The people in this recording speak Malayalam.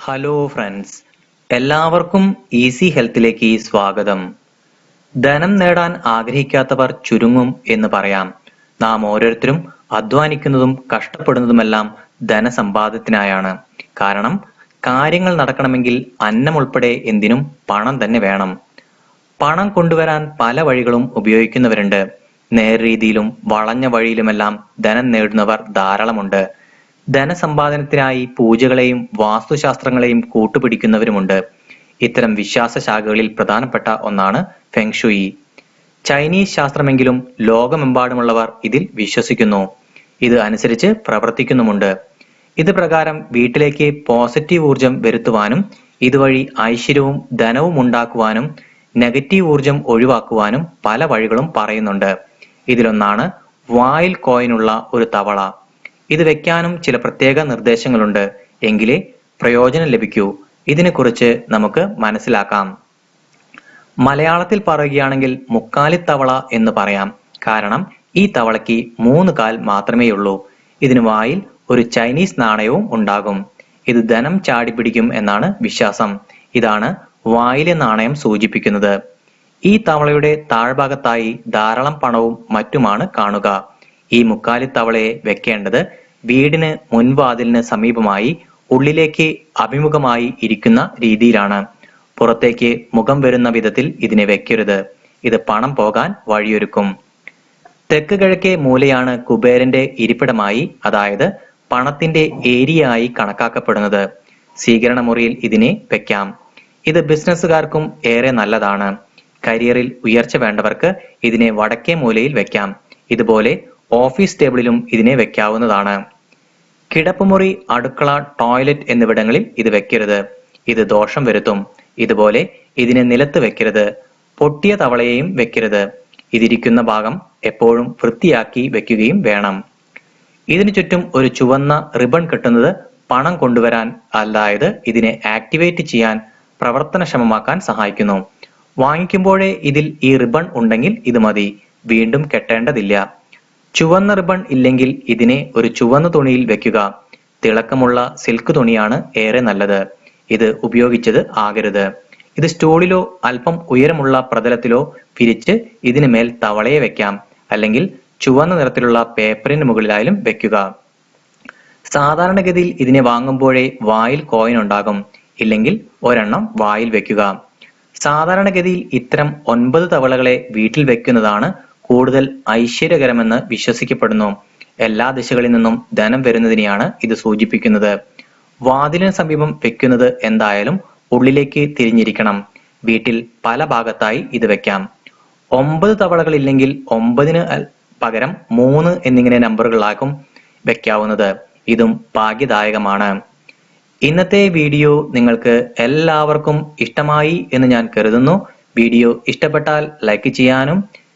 ഹലോ ഫ്രണ്ട്സ് എല്ലാവർക്കും ഈസി ഹെൽത്തിലേക്ക് സ്വാഗതം. ധനം നേടാൻ ആഗ്രഹിക്കാത്തവർ ചുരുങ്ങും എന്ന് പറയാം. നാം ഓരോരുത്തരും അധ്വാനിക്കുന്നതും കഷ്ടപ്പെടുന്നതുമെല്ലാം ധനസമ്പാദത്തിനായാണ് കാരണം കാര്യങ്ങൾ നടക്കണമെങ്കിൽ അന്നം ഉൾപ്പെടെ എന്തിനും പണം തന്നെ വേണം. പണം കൊണ്ടുവരാൻ പല വഴികളും ഉപയോഗിക്കുന്നവരുണ്ട്. നേർരീതിയിലും വളഞ്ഞ വഴിയിലുമെല്ലാം ധനം നേടുന്നവർ ധാരാളമുണ്ട്. ധനസമ്പാദനത്തിനായി പൂജകളെയും വാസ്തുശാസ്ത്രങ്ങളെയും കൂട്ടുപിടിക്കുന്നവരുമുണ്ട്. ഇത്തരം വിശ്വാസ ശാഖകളിൽ പ്രധാനപ്പെട്ട ഒന്നാണ് ഫെങ്ഷുയി ചൈനീസ് ശാസ്ത്രമെങ്കിലും ലോകമെമ്പാടുമുള്ളവർ ഇതിൽ വിശ്വസിക്കുന്നു. ഇത് അനുസരിച്ച് പ്രവർത്തിക്കുന്നുമുണ്ട്. ഇത് പ്രകാരം വീട്ടിലേക്ക് പോസിറ്റീവ് ഊർജം വരുത്തുവാനും ഇതുവഴി ഐശ്വര്യവും ധനവും ഉണ്ടാക്കുവാനും നെഗറ്റീവ് ഊർജം ഒഴിവാക്കുവാനും പല വഴികളും പറയുന്നുണ്ട്. ഇതിലൊന്നാണ് വായിൽ കോയിനുള്ള ഒരു തവള. ഇത് വെക്കാനും ചില പ്രത്യേക നിർദ്ദേശങ്ങളുണ്ട്. എങ്കിലേ പ്രയോജനം ലഭിക്കൂ. ഇതിനെക്കുറിച്ച് നമുക്ക് മനസ്സിലാക്കാം. മലയാളത്തിൽ പറയുകയാണെങ്കിൽ മുക്കാലിത്തവള എന്ന് പറയാം. കാരണം ഈ തവളയ്ക്ക് മൂന്ന് കാൽ മാത്രമേയുള്ളൂ. ഇതിന് വായിൽ ഒരു ചൈനീസ് നാണയവും ഉണ്ടാകും. ഇത് ധനം ചാടിപ്പിടിക്കും എന്നാണ് വിശ്വാസം. ഇതാണ് വായിലെ നാണയം സൂചിപ്പിക്കുന്നത്. ഈ തവളയുടെ താഴ്ഭാഗത്തായി ധാരാളം പണവും മറ്റുമാണ് കാണുക. ഈ മുക്കാലിത്തവളയെ വെക്കേണ്ടത് വീടിന് മുൻവാതിലിന് സമീപമായി ഉള്ളിലേക്ക് അഭിമുഖമായി ഇരിക്കുന്ന രീതിയിലാണ്. പുറത്തേക്ക് മുഖം വരുന്ന വിധത്തിൽ ഇതിനെ വെക്കരുത്. ഇത് പണം പോകാൻ വഴിയൊരുക്കും. തെക്ക് കിഴക്കേ മൂലയാണ് കുബേരന്റെ ഇരിപ്പിടമായി അതായത് പണത്തിന്റെ ഏരിയയായി കണക്കാക്കപ്പെടുന്നത്. സ്വീകരണ മുറിയിൽ ഇതിനെ വെക്കാം. ഇത് ബിസിനസ്സുകാർക്കും ഏറെ നല്ലതാണ്. കരിയറിൽ ഉയർച്ച വേണ്ടവർക്ക് ഇതിനെ വടക്കേ മൂലയിൽ വെക്കാം. ഇതുപോലെ ഓഫീസ് ടേബിളിലും ഇതിനെ വെക്കാവുന്നതാണ്. കിടപ്പുമുറി അടുക്കള ടോയ്ലറ്റ് എന്നിവിടങ്ങളിൽ ഇത് വെക്കരുത്. ഇത് ദോഷം വരുത്തും. ഇതുപോലെ ഇതിനെ നിലത്ത് വെക്കരുത്. പൊട്ടിയ തവളയെയും വെക്കരുത്. ഇതിരിക്കുന്ന ഭാഗം എപ്പോഴും വൃത്തിയാക്കി വെക്കുകയും വേണം. ഇതിനു ചുറ്റും ഒരു ചുവന്ന റിബൺ കെട്ടുന്നത് പണം കൊണ്ടുവരാൻ അതായത് ഇതിനെ ആക്ടിവേറ്റ് ചെയ്യാൻ പ്രവർത്തനക്ഷമമാക്കാൻ സഹായിക്കുന്നു. വാങ്ങിക്കുമ്പോഴേ ഇതിൽ ഈ റിബൺ ഉണ്ടെങ്കിൽ ഇത് മതി. വീണ്ടും കെട്ടേണ്ടതില്ല. ചുവന്ന റിബൺ ഇല്ലെങ്കിൽ ഇതിനെ ഒരു ചുവന്ന തുണിയിൽ വെക്കുക. തിളക്കമുള്ള സിൽക്ക് തുണിയാണ് ഏറെ നല്ലത്. ഇത് ഉപയോഗിച്ചത് ആകരുത്. ഇത് സ്റ്റോളിലോ അല്പം ഉയരമുള്ള പ്രതലത്തിലോ വിരിച്ച് ഇതിന് മേൽ തവളയെ വെക്കാം. അല്ലെങ്കിൽ ചുവന്ന നിറത്തിലുള്ള പേപ്പറിന് മുകളിലായാലും വെക്കുക. സാധാരണഗതിയിൽ ഇതിനെ വാങ്ങുമ്പോഴേ വായിൽ കോയിൻ ഉണ്ടാകും. ഇല്ലെങ്കിൽ ഒരെണ്ണം വായിൽ വെക്കുക. സാധാരണഗതിയിൽ ഇത്തരം ഒൻപത് തവളകളെ വീട്ടിൽ വെക്കുന്നതാണ് കൂടുതൽ ഐശ്വര്യകരമെന്ന് വിശ്വസിക്കപ്പെടുന്നു. എല്ലാ ദിശകളിൽ നിന്നും ധനം വരുന്നതിനെയാണ് ഇത് സൂചിപ്പിക്കുന്നത്. വാതിലിന് സമീപം വെക്കുന്നത് എന്തായാലും ഉള്ളിലേക്ക് തിരിഞ്ഞിരിക്കണം. വീട്ടിൽ പല ഭാഗത്തായി ഇത് വെക്കാം. ഒമ്പത് തവളകൾ ഇല്ലെങ്കിൽ ഒമ്പതിന് പകരം മൂന്ന് എന്നിങ്ങനെ നമ്പറുകളാക്കും വെക്കാവുന്നത്. ഇതും ഭാഗ്യദായകമാണ്. ഇന്നത്തെ വീഡിയോ നിങ്ങൾക്ക് എല്ലാവർക്കും ഇഷ്ടമായി എന്ന് ഞാൻ കരുതുന്നു. വീഡിയോ ഇഷ്ടപ്പെട്ടാൽ ലൈക്ക് ചെയ്യാനും